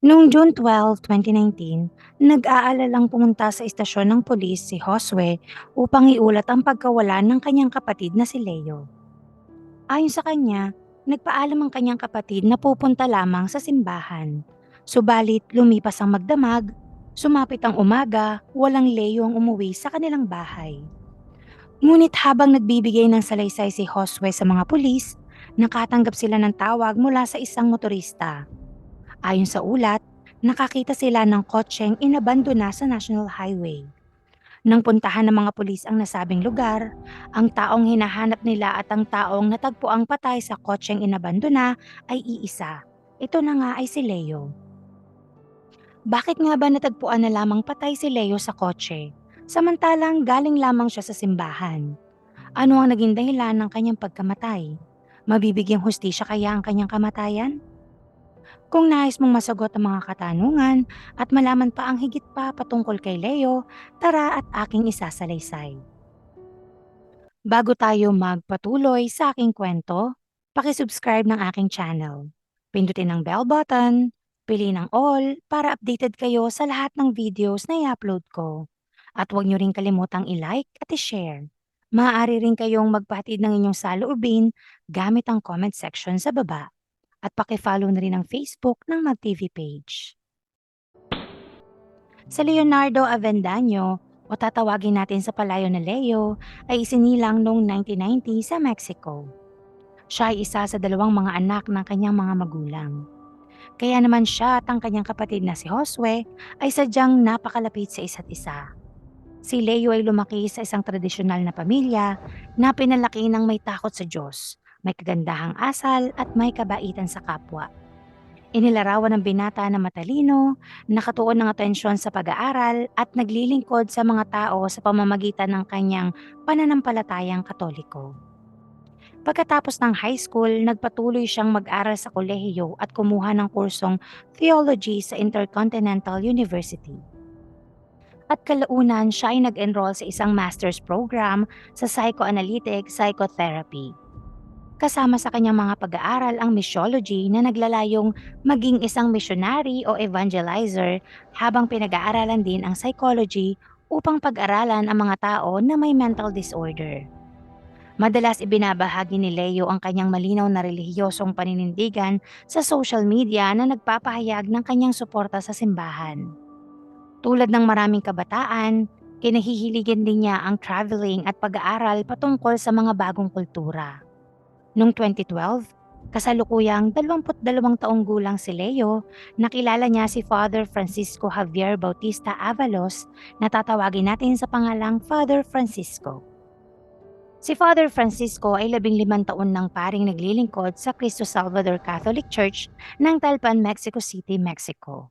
Noong June 12, 2019, nag-aalalang pumunta sa istasyon ng pulis si Josue upang iulat ang pagkawala ng kanyang kapatid na si Leo. Ayon sa kanya, nagpaalam ang kanyang kapatid na pupunta lamang sa simbahan. Subalit lumipas ang magdamag, sumapit ang umaga, walang Leo ang umuwi sa kanilang bahay. Ngunit habang nagbibigay ng salaysay si Josue sa mga pulis, nakatanggap sila ng tawag mula sa isang motorista. Ayon sa ulat, nakakita sila ng kotseng inabandona sa National Highway. Nang puntahan ng mga pulis ang nasabing lugar, ang taong hinahanap nila at ang taong natagpuang patay sa kotseng inabandona ay iisa. Ito na nga ay si Leo. Bakit nga ba natagpuan na lamang patay si Leo sa kotse? Samantalang galing lamang siya sa simbahan. Ano ang naging dahilan ng kanyang pagkamatay? Mabibigyang hustisya kaya ang kanyang kamatayan? Kung nais mong masagot ang mga katanungan at malaman pa ang higit pa patungkol kay Leo, tara at aking isasalaysay. Bago tayo magpatuloy sa aking kwento, pakisubscribe ng aking channel. Pindutin ang bell button, piliin ang all para updated kayo sa lahat ng videos na i-upload ko. At huwag niyo rin kalimutang i-like at i-share. Maaari rin kayong magpahatid ng inyong saloobin gamit ang comment section sa baba. At pakifollow na rin ang Facebook ng MagTV page. Sa Leonardo Avendaño, o tatawagin natin sa palayo na Leo, ay isinilang noong 1990 sa Mexico. Siya ay isa sa dalawang mga anak ng kanyang mga magulang. Kaya naman siya at ang kanyang kapatid na si Josue ay sadyang napakalapit sa isa't isa. Si Leo ay lumaki sa isang tradisyonal na pamilya na pinalaki ng may takot sa Diyos, may kagandahang asal at may kabaitan sa kapwa. Inilarawan ng binata na matalino, nakatuon ng atensyon sa pag-aaral at naglilingkod sa mga tao sa pamamagitan ng kanyang pananampalatayang katoliko. Pagkatapos ng high school, nagpatuloy siyang mag-aral sa kolehiyo at kumuha ng kursong theology sa Intercontinental University. At kalaunan siya ay nag-enroll sa isang master's program sa psychoanalytic psychotherapy. Kasama sa kanyang mga pag-aaral ang missiology na naglalayong maging isang missionary o evangelizer habang pinag-aaralan din ang psychology upang pag-aralan ang mga tao na may mental disorder. Madalas ibinabahagi ni Leo ang kanyang malinaw na relihiyosong paninindigan sa social media na nagpapahayag ng kanyang suporta sa simbahan. Tulad ng maraming kabataan, kinahihiligan din niya ang traveling at pag-aaral patungkol sa mga bagong kultura. Noong 2012, kasalukuyang 22 taong gulang si Leo, nakilala niya si Father Francisco Javier Bautista Avalos na tatawagin natin sa pangalang Father Francisco. Si Father Francisco ay labing limang taon ng paring naglilingkod sa Cristo Salvador Catholic Church ng Talpan, Mexico City, Mexico.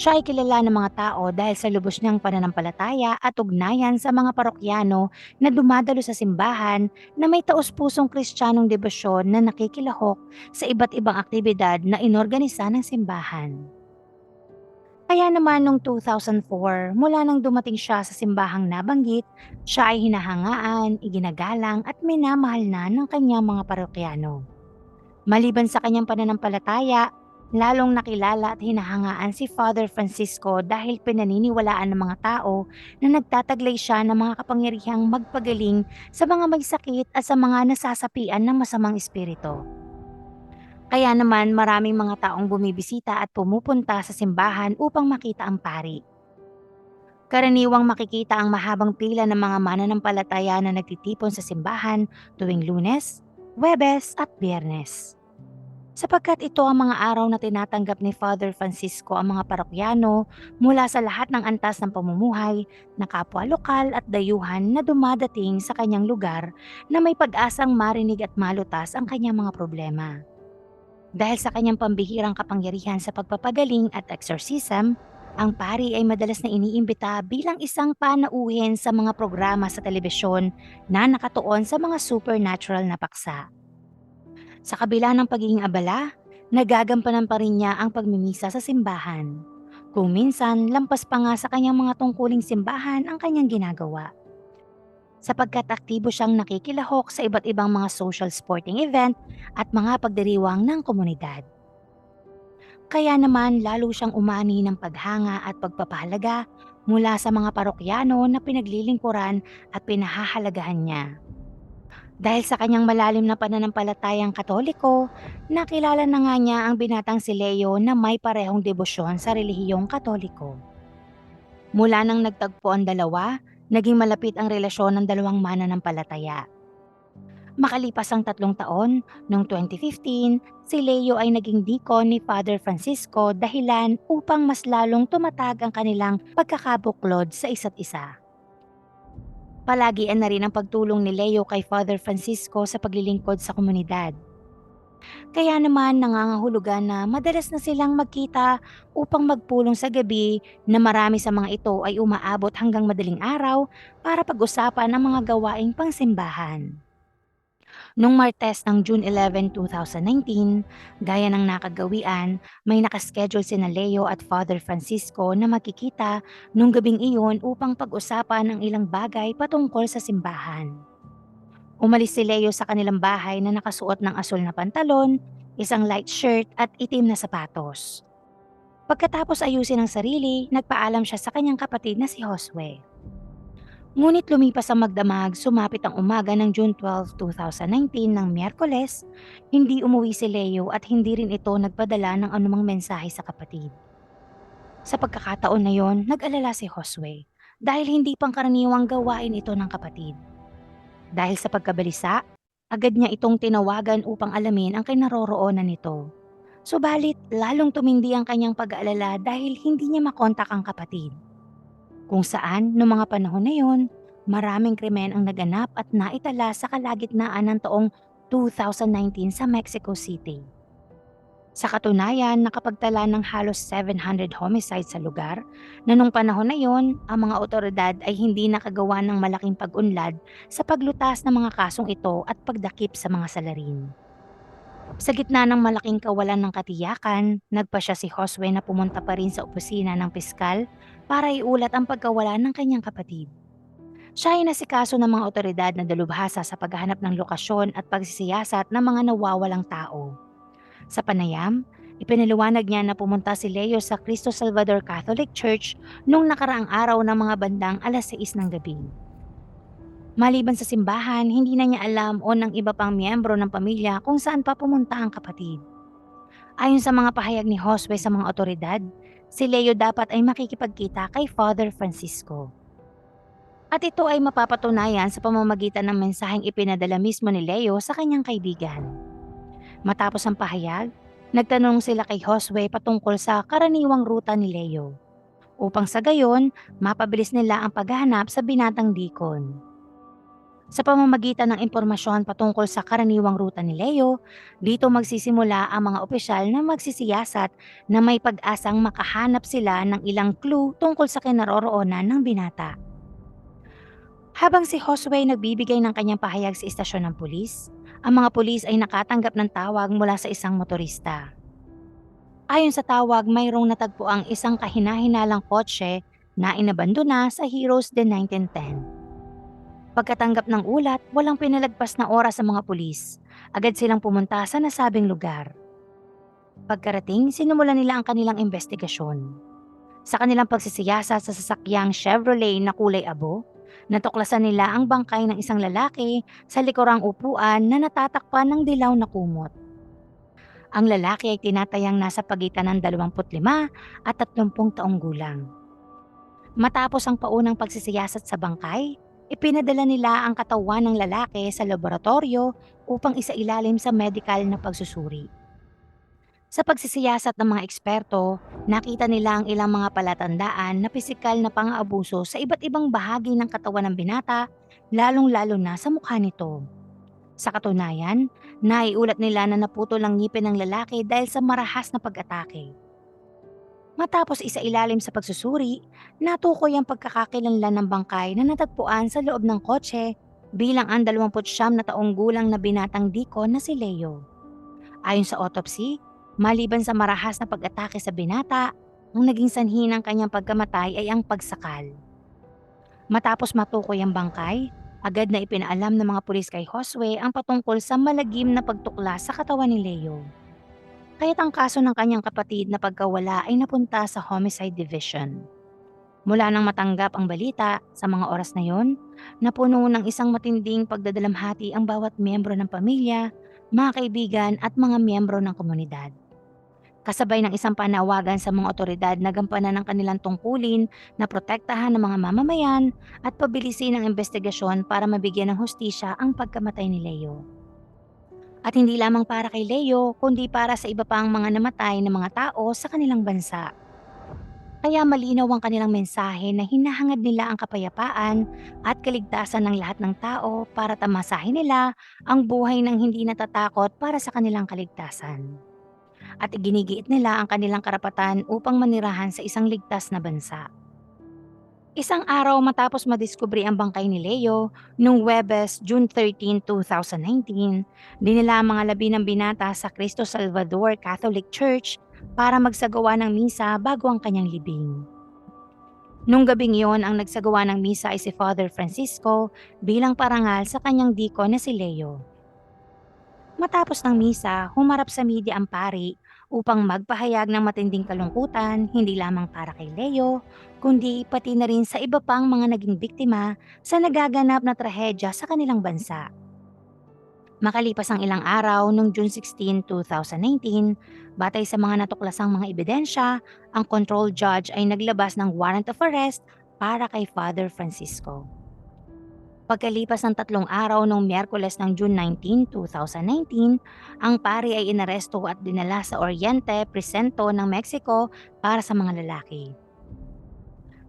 Siya ay kilala ng mga tao dahil sa lubos niyang pananampalataya at ugnayan sa mga parokyano na dumadalo sa simbahan na may taus-pusong kristyanong debosyon na nakikilahok sa iba't ibang aktibidad na inorganisa ng simbahan. Kaya naman noong 2004, mula nang dumating siya sa simbahang nabanggit, siya ay hinahangaan, iginagalang at minamahal na ng kanyang mga parokyano. Maliban sa kanyang pananampalataya, Lalong nakilala at hinahangaan si Father Francisco dahil pinaniniwalaan ng mga tao na nagtataglay siya ng mga kapangyarihang magpagaling sa mga may sakit at sa mga nasasapian ng masamang espiritu. Kaya naman maraming mga taong bumibisita at pumupunta sa simbahan upang makita ang pari. Karaniwang makikita ang mahabang pila ng mga mananampalataya na nagtitipon sa simbahan tuwing lunes, webes at biyernes sapagkat ito ang mga araw na tinatanggap ni Father Francisco ang mga parokyano mula sa lahat ng antas ng pamumuhay na kapwa lokal at dayuhan na dumadating sa kanyang lugar na may pag-asang marinig at malutas ang kanyang mga problema. Dahil sa kanyang pambihirang kapangyarihan sa pagpapagaling at exorcism, ang pari ay madalas na iniimbita bilang isang panauhin sa mga programa sa telebisyon na nakatuon sa mga supernatural na paksa. Sa kabila ng pagiging abala, nagagampanan pa rin niya ang pagmimisa sa simbahan. Kung minsan, lampas pa nga sa kanyang mga tungkuling simbahan ang kanyang ginagawa. Sapagkat aktibo siyang nakikilahok sa iba't ibang mga social sporting event at mga pagdiriwang ng komunidad. Kaya naman lalo siyang umani ng paghanga at pagpapahalaga mula sa mga parokyano na pinaglilingkuran at pinahahalagahan niya. Dahil sa kanyang malalim na pananampalatayang katoliko, nakilala na nga niya ang binatang si Leo na may parehong debosyon sa relihiyong katoliko. Mula nang nagtagpo ang dalawa, naging malapit ang relasyon ng dalawang mananampalataya. Makalipas ang tatlong taon, noong 2015, si Leo ay naging deacon ni Father Francisco dahilan upang mas lalong tumatag ang kanilang pagkakabuklod sa isa't isa. Palagian na rin ang pagtulong ni Leo kay Father Francisco sa paglilingkod sa komunidad. Kaya naman nangangahulugan na madalas na silang magkita upang magpulong sa gabi na marami sa mga ito ay umaabot hanggang madaling araw para pag-usapan ang mga gawaing pangsimbahan. Noong Martes ng June 11, 2019, gaya ng nakagawian, may nakaschedule sina Leo at Father Francisco na makikita nung gabing iyon upang pag-usapan ang ilang bagay patungkol sa simbahan. Umalis si Leo sa kanilang bahay na nakasuot ng asul na pantalon, isang light shirt at itim na sapatos. Pagkatapos ayusin ang sarili, nagpaalam siya sa kanyang kapatid na si Josue. Ngunit lumipas ang magdamag, sumapit ang umaga ng June 12, 2019 ng Miyerkules, hindi umuwi si Leo at hindi rin ito nagpadala ng anumang mensahe sa kapatid. Sa pagkakataon na yon, nag-alala si Josue dahil hindi pangkaraniwang gawain ito ng kapatid. Dahil sa pagkabalisa, agad niya itong tinawagan upang alamin ang kinaroroonan nito. Subalit, lalong tumindi ang kanyang pag-aalala dahil hindi niya makontak ang kapatid kung saan noong mga panahon na yon, maraming krimen ang naganap at naitala sa kalagitnaan ng taong 2019 sa Mexico City. Sa katunayan, nakapagtala ng halos 700 homicides sa lugar na nung panahon na yon, ang mga otoridad ay hindi nakagawa ng malaking pag-unlad sa paglutas ng mga kasong ito at pagdakip sa mga salarin. Sa gitna ng malaking kawalan ng katiyakan, nagpa siya si Josue na pumunta pa rin sa opisina ng piskal para iulat ang pagkawala ng kanyang kapatid. Siya ay nasikaso ng mga otoridad na dalubhasa sa paghahanap ng lokasyon at pagsisiyasat ng mga nawawalang tao. Sa panayam, ipinaliwanag niya na pumunta si Leo sa Cristo Salvador Catholic Church noong nakaraang araw ng mga bandang alas 6 ng gabi. Maliban sa simbahan, hindi na niya alam o ng iba pang miyembro ng pamilya kung saan pa pumunta ang kapatid. Ayon sa mga pahayag ni Josue sa mga otoridad, si Leo dapat ay makikipagkita kay Father Francisco. At ito ay mapapatunayan sa pamamagitan ng mensaheng ipinadala mismo ni Leo sa kanyang kaibigan. Matapos ang pahayag, nagtanong sila kay Josue patungkol sa karaniwang ruta ni Leo upang sa gayon mapabilis nila ang paghahanap sa binatang dikon. Sa pamamagitan ng impormasyon patungkol sa karaniwang ruta ni Leo, dito magsisimula ang mga opisyal na magsisiyasat na may pag-asang makahanap sila ng ilang clue tungkol sa kinaroroonan ng binata. Habang si Josue nagbibigay ng kanyang pahayag sa istasyon ng pulis, ang mga pulis ay nakatanggap ng tawag mula sa isang motorista. Ayon sa tawag, mayroong natagpo ang isang kahinahinalang kotse na inabandona sa Heroes de 1910. Pagkatanggap ng ulat, walang pinalagpas na oras sa mga pulis. Agad silang pumunta sa nasabing lugar. Pagkarating, sinumulan nila ang kanilang investigasyon. Sa kanilang pagsisiyasa sa sasakyang Chevrolet na kulay abo, natuklasan nila ang bangkay ng isang lalaki sa likurang upuan na natatakpan ng dilaw na kumot. Ang lalaki ay tinatayang nasa pagitan ng 25 at 30 taong gulang. Matapos ang paunang pagsisiyasat sa bangkay, Ipinadala nila ang katawan ng lalaki sa laboratorio upang isailalim sa medical na pagsusuri. Sa pagsisiyasat ng mga eksperto, nakita nila ang ilang mga palatandaan na pisikal na pang-aabuso sa iba't ibang bahagi ng katawan ng binata, lalong-lalo na sa mukha nito. Sa katunayan, naiulat nila na naputol ang ngipin ng lalaki dahil sa marahas na pag-atake. Matapos isa ilalim sa pagsusuri, natukoy ang pagkakakilanlan ng bangkay na natagpuan sa loob ng kotse bilang ang 29 na taong gulang na binatang diko na si Leo. Ayon sa autopsy, maliban sa marahas na pag-atake sa binata, ang naging sanhi ng kanyang pagkamatay ay ang pagsakal. Matapos matukoy ang bangkay, agad na ipinaalam ng mga pulis kay Josue ang patungkol sa malagim na pagtukla sa katawan ni Leo. Kaya't ang kaso ng kanyang kapatid na pagkawala ay napunta sa Homicide Division. Mula nang matanggap ang balita sa mga oras na yon, napuno ng isang matinding pagdadalamhati ang bawat miyembro ng pamilya, mga kaibigan at mga miyembro ng komunidad. Kasabay ng isang panawagan sa mga otoridad na gampanan ng kanilang tungkulin na protektahan ng mga mamamayan at pabilisin ang investigasyon para mabigyan ng hustisya ang pagkamatay ni Leo. At hindi lamang para kay Leo, kundi para sa iba pang mga namatay na mga tao sa kanilang bansa. Kaya malinaw ang kanilang mensahe na hinahangad nila ang kapayapaan at kaligtasan ng lahat ng tao para tamasahin nila ang buhay ng hindi natatakot para sa kanilang kaligtasan. At iginigiit nila ang kanilang karapatan upang manirahan sa isang ligtas na bansa. Isang araw matapos madiskubre ang bangkay ni Leo, noong Webes, June 13, 2019, dinila ang mga labi ng binata sa Cristo Salvador Catholic Church para magsagawa ng misa bago ang kanyang libing. Nung gabing iyon, ang nagsagawa ng misa ay si Father Francisco bilang parangal sa kanyang diko na si Leo. Matapos ng misa, humarap sa media ang pari upang magpahayag ng matinding kalungkutan hindi lamang para kay Leo, kundi pati na rin sa iba pang mga naging biktima sa nagaganap na trahedya sa kanilang bansa. Makalipas ang ilang araw noong June 16, 2019, batay sa mga natuklasang mga ebidensya, ang control judge ay naglabas ng warrant of arrest para kay Father Francisco. Pagkalipas ng tatlong araw noong Miyerkules ng June 19, 2019, ang pari ay inaresto at dinala sa Oriente Presento ng Mexico para sa mga lalaki.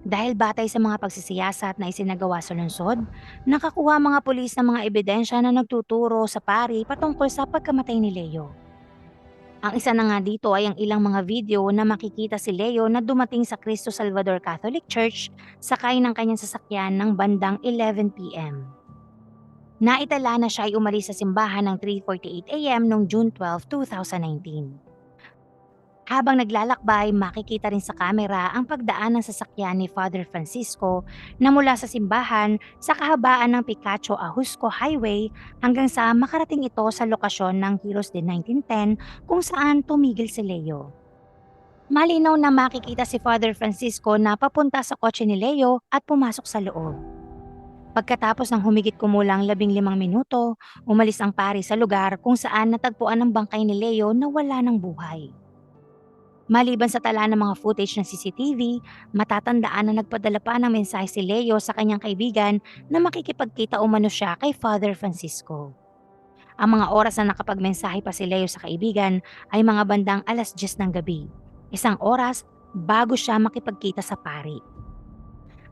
Dahil batay sa mga pagsisiyasat na isinagawa sa lungsod, nakakuha mga pulis ng mga ebidensya na nagtuturo sa pari patungkol sa pagkamatay ni Leo. Ang isa na nga dito ay ang ilang mga video na makikita si Leo na dumating sa Cristo Salvador Catholic Church sakay ng kanyang sasakyan ng bandang 11pm. Naitala na siya ay umalis sa simbahan ng 3.48am noong June 12, 2019. Habang naglalakbay, makikita rin sa kamera ang pagdaan ng sasakyan ni Father Francisco na mula sa simbahan sa kahabaan ng Picacho Ahusco Highway hanggang sa makarating ito sa lokasyon ng Heroes Day 1910 kung saan tumigil si Leo. Malinaw na makikita si Father Francisco na papunta sa kotse ni Leo at pumasok sa loob. Pagkatapos ng humigit kumulang labing limang minuto, umalis ang pari sa lugar kung saan natagpuan ang bangkay ni Leo na wala ng buhay. Maliban sa tala ng mga footage ng CCTV, matatandaan na nagpadala pa ng mensahe si Leo sa kanyang kaibigan na makikipagkita umano siya kay Father Francisco. Ang mga oras na nakapagmensahe pa si Leo sa kaibigan ay mga bandang alas 10 ng gabi, isang oras bago siya makipagkita sa pari.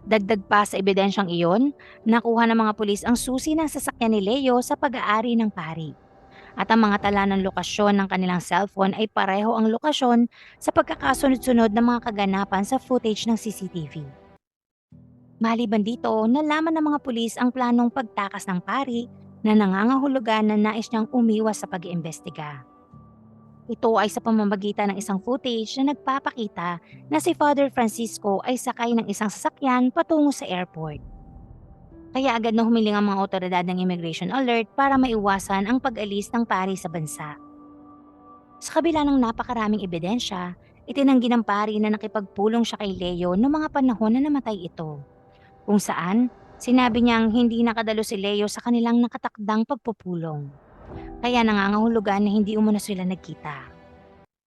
Dagdag pa sa ebidensyang iyon, nakuha ng mga pulis ang susi ng sasakyan ni Leo sa pag-aari ng pari at ang mga tala ng lokasyon ng kanilang cellphone ay pareho ang lokasyon sa pagkakasunod-sunod ng mga kaganapan sa footage ng CCTV. Maliban dito, nalaman ng mga pulis ang planong pagtakas ng pari na nangangahulugan na nais niyang umiwas sa pag-iimbestiga. Ito ay sa pamamagitan ng isang footage na nagpapakita na si Father Francisco ay sakay ng isang sasakyan patungo sa airport. Kaya agad na humiling ang mga otoridad ng immigration alert para maiwasan ang pag-alis ng pari sa bansa. Sa kabila ng napakaraming ebidensya, itinanggi ng pari na nakipagpulong siya kay Leo noong mga panahon na namatay ito. Kung saan, sinabi niyang hindi nakadalo si Leo sa kanilang nakatakdang pagpupulong. Kaya nangangahulugan na hindi umano sila nagkita.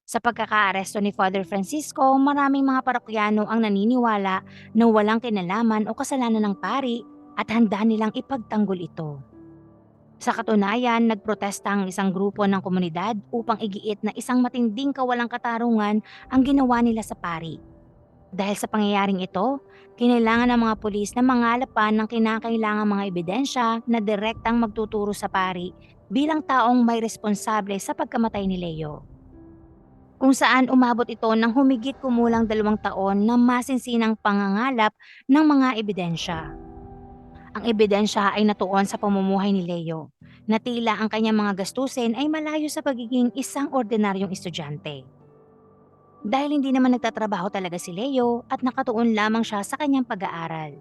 Sa pagkakaaresto ni Father Francisco, maraming mga parokyano ang naniniwala na walang kinalaman o kasalanan ng pari at handa nilang ipagtanggol ito. Sa katunayan, nagprotesta ang isang grupo ng komunidad upang igiit na isang matinding kawalang katarungan ang ginawa nila sa pari. Dahil sa pangyayaring ito, kinailangan ng mga pulis na mangalapan ng kinakailangang mga ebidensya na direktang magtuturo sa pari bilang taong may responsable sa pagkamatay ni Leo. Kung saan umabot ito ng humigit kumulang dalawang taon na masinsinang pangangalap ng mga ebidensya. Ang ebidensya ay natuon sa pamumuhay ni Leo, na tila ang kanyang mga gastusin ay malayo sa pagiging isang ordinaryong estudyante. Dahil hindi naman nagtatrabaho talaga si Leo at nakatuon lamang siya sa kanyang pag-aaral.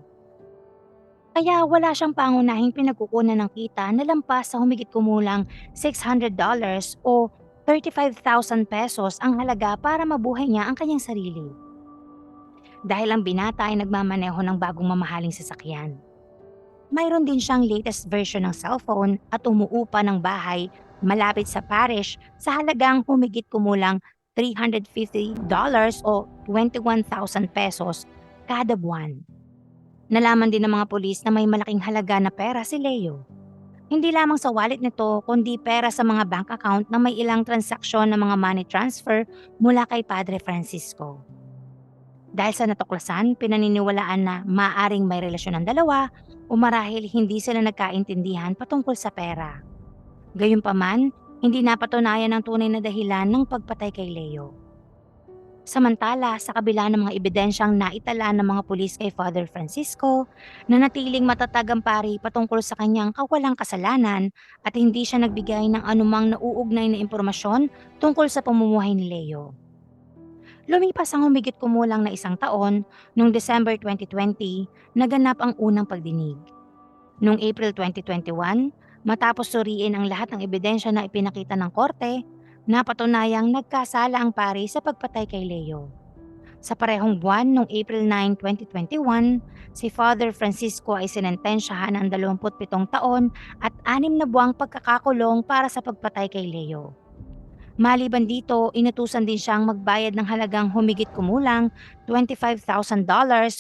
Kaya wala siyang pangunahing pinagkukunan ng kita na lampas sa humigit kumulang $600 o 35,000 pesos ang halaga para mabuhay niya ang kanyang sarili. Dahil ang binata ay nagmamaneho ng bagong mamahaling sasakyan. Mayroon din siyang latest version ng cellphone at umuupa ng bahay malapit sa parish sa halagang humigit kumulang $350 o 21,000 pesos kada buwan. Nalaman din ng mga pulis na may malaking halaga na pera si Leo. Hindi lamang sa wallet nito kundi pera sa mga bank account na may ilang transaksyon ng mga money transfer mula kay Padre Francisco. Dahil sa natuklasan, pinaniniwalaan na maaring may relasyon ng dalawa o marahil hindi sila nagkaintindihan patungkol sa pera. Gayunpaman, hindi napatunayan ang tunay na dahilan ng pagpatay kay Leo. Samantala, sa kabila ng mga ebidensyang naitala ng mga pulis kay Father Francisco, nanatiling matatag ang pari patungkol sa kanyang kawalang kasalanan at hindi siya nagbigay ng anumang nauugnay na impormasyon tungkol sa pamumuhay ni Leo. Lumipas ang humigit kumulang na isang taon, noong December 2020, naganap ang unang pagdinig. Noong April 2021, matapos suriin ang lahat ng ebidensya na ipinakita ng korte, napatunayang nagkasala ang pari sa pagpatay kay Leo. Sa parehong buwan noong April 9, 2021, si Father Francisco ay sinentensyahan ng 27 taon at 6 na buwang pagkakakulong para sa pagpatay kay Leo. Maliban dito, inutusan din siyang magbayad ng halagang humigit kumulang $25,000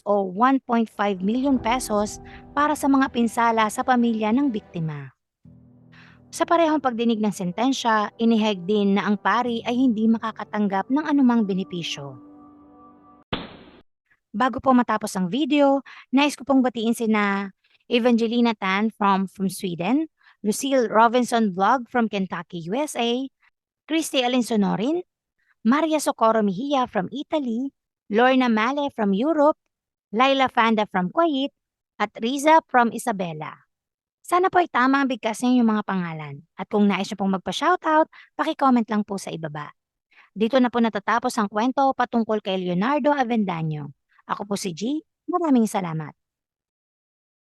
o 1.5 million pesos para sa mga pinsala sa pamilya ng biktima. Sa parehong pagdinig ng sentensya, iniheg din na ang pari ay hindi makakatanggap ng anumang benepisyo. Bago po matapos ang video, nais ko pong batiin sina Evangelina Tan from, from Sweden, Lucille Robinson Vlog from Kentucky, USA, Christy Alin Sonorin, Maria Socorro Mejia from Italy, Lorna Male from Europe, Laila Fanda from Kuwait, at Riza from Isabela. Sana po ay tama ang bigkas ng inyong mga pangalan. At kung nais nyo pong magpa-shoutout, paki-comment lang po sa ibaba. Dito na po natatapos ang kwento patungkol kay Leonardo Avendaño. Ako po si G. Maraming salamat.